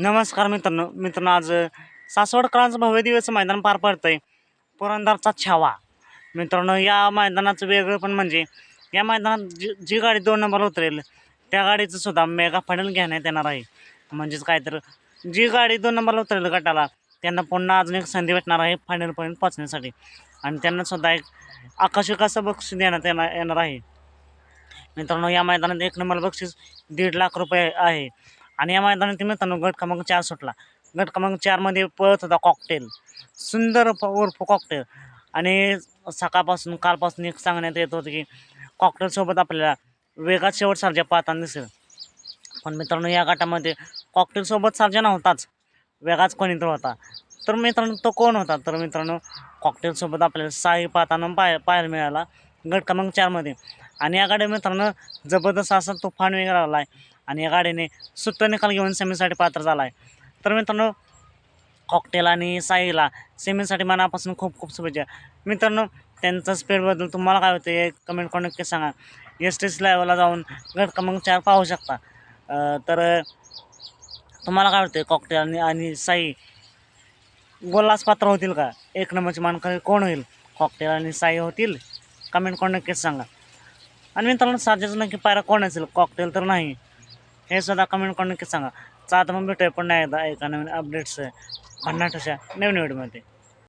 नमस्कार मित्रांनो. मित्रांनो आज सासवडकरांचं भव्य दिवस मैदान पार पडतंय. पुरंदरचा छावा. मित्रांनो या मैदानाचं वेगळं पण म्हणजे या मैदानात जी जी गाडी दोन नंबर उतरेल त्या गाडीचं सुद्धा मेगा फायनल घेण्यात येणार आहे. म्हणजेच काय तर जी गाडी दोन नंबरला उतरेल गटाला त्यांना पुन्हा अजून एक संधी भेटणार आहे फायनलपर्यंत पोहोचण्यासाठी. आणि त्यांना सुद्धा एक आकर्षक असं बक्षीस देण्यात येणार येणार आहे. मित्रांनो या मैदानात एक नंबर बक्षीस दीड लाख रुपये आहे. आणि या मैदानात मित्रांनो गट क्रमांक चार सुटला. गट क्रमांक चारमध्ये पळत होता कॉकटेल सुंदर उर्फ कॉकटेल आणि सकाळपासून कालपासून एक सांगण्यात येत होतं की कॉकटेलसोबत आपल्याला वेगात शेवट सर्जा पाहताना दिसेल. पण मित्रांनो या गटामध्ये कॉकटेलसोबत सर्जा नव्हताच. वेगाच कोणी तर होता. तर मित्रांनो तो कोण होता? तर मित्रांनो कॉकटेलसोबत आपल्याला साई पाहताना पाय पाहायला मिळाला गट क्रमांक चारमध्ये आणि या गाड्या मित्रांनो जबरदस्त असा तुफान वेग लागला आहे आणि या गाडीने सुट्ट निकाल घेऊन सेमीसाठी पात्र झाला आहे तर मित्रांनो कॉकटेल आणि साईला सेमीसाठी मनापासून खूप खूप शुभेच्छा. मित्रांनो त्यांचं स्पीडबद्दल तुम्हाला काय होतं हे कमेंट करून नक्की सांगा. एस टी लेवलला जाऊन गट क्रमांक चार पाहू शकता. तर तुम्हाला काय वाटतं कॉकटेल आणि आणि साई? गोलास पात्र होतील का? एक नंबरची मानकरी कोण होईल? कॉकटेल आणि साई होतील? कमेंट करून नक्कीच सांगा. आणि मित्रांनो साजेचं नक्की पायरा कोण असेल? कॉकटेल तर नाही. हे सुद्धा कमेंट करून नक्की सांगा. चालतं मग भेटूया नाही एकदा एका नवीन अपडेट्स भन्नाट अशा नवीन व्हिडिओमध्ये